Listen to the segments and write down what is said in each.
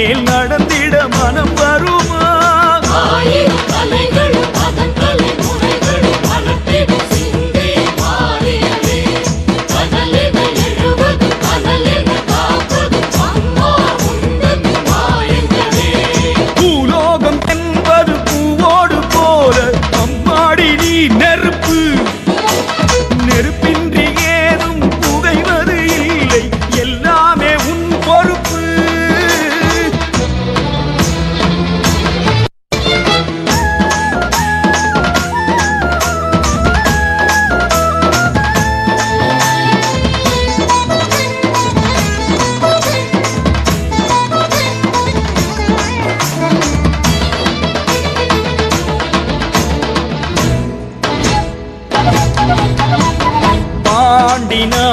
மேல் நடந்திட மனம் வருமா?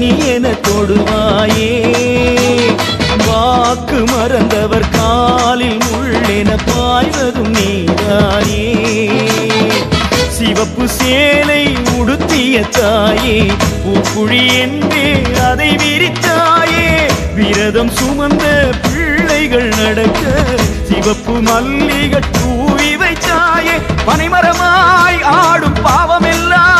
மலர்களை என தொடுவாயே. வாக்கு மறந்தவர் காலில் முள்ளென பாய்வதும் நீதானே. சிவப்பு சேலை உடுத்திய தாயே பூக்குழி என்றே அதை விரித்தாயே. விரதம் சுமந்த பிள்ளைகள் நடக்க சிவப்பு மல்லிகள் தூவி வைத்தாயே. பனைமரமாய் ஆடும் பாவமெல்லாம்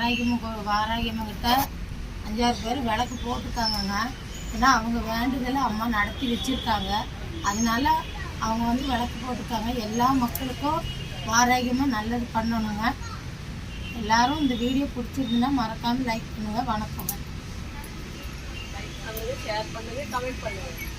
மரத்தடி வாராகியம்ம வாராகியம்மங்கிட்ட அஞ்சாறு பேர் விளக்கு போட்டிருக்காங்கங்க. ஏன்னா அவங்க வேண்டுதலை அம்மா நடத்தி வச்சுருக்காங்க. அதனால அவங்க வந்து விளக்கு போட்டிருக்காங்க. எல்லா மக்களுக்கும் வாராகியமாக நல்லது பண்ணணுங்க. எல்லாரும் இந்த வீடியோ பிடிச்சிருந்தீங்கன்னா மறக்காமல் லைக் பண்ணுங்கள் வணக்கங்க. ஷேர் பண்ணுங்கள் கமெண்ட் பண்ணுங்கள்